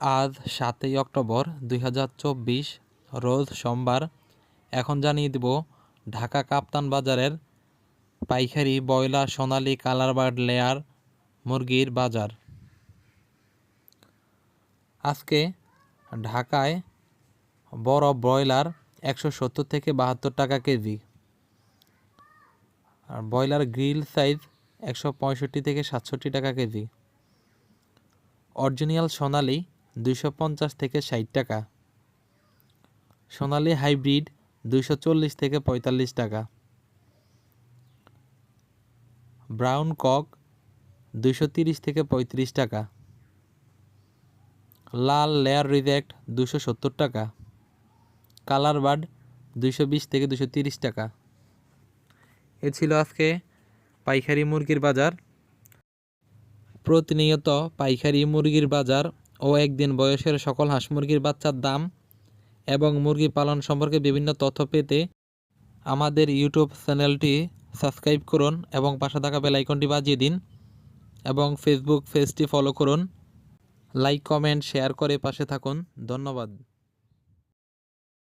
আজ সাতই অক্টোবর দুই হাজার চব্বিশ, রোজ সোমবার। এখন জানিয়ে দেব, ঢাকা কাপ্তান বাজারের পাইকারি ব্রয়লার সোনালী কালার বার্ড লেয়ার মুরগির বাজার। আজকে ঢাকায় বড় ব্রয়লার একশো সত্তর থেকে বাহাত্তর টাকা কেজি। আর ব্রয়লার গ্রিল সাইজ একশো পঁয়ষট্টি থেকে সাতষট্টি টাকা কেজি। অরিজিনাল সোনালি দুইশো পঞ্চাশ থেকে ষাট টাকা। সোনালী হাইব্রিড দুইশো চল্লিশ থেকে পঁয়তাল্লিশ টাকা। ব্রাউন কক দুইশো তিরিশ থেকে পঁয়ত্রিশ টাকা। লাল লেয়ার রিজেক্ট দুশো সত্তর টাকা। কালার বার্ড দুইশো বিশ থেকে দুশো তিরিশ টাকা। এ ছিল আজকে পাইকারি মুরগির বাজার। প্রতিনিয়ত পাইকারি মুরগির বাজার ও একদিন বয়সের সকল হাঁস মুরগির বাচ্চার দাম এবং মুরগি পালন সম্পর্কে বিভিন্ন তথ্য পেতে আমাদের ইউটিউব চ্যানেলটি সাবস্ক্রাইব করুন এবং পাশে থাকা বেলাইকনটি বাজিয়ে দিন এবং ফেসবুক পেজটি ফলো করুন। লাইক, কমেন্ট, শেয়ার করে পাশে থাকুন। ধন্যবাদ।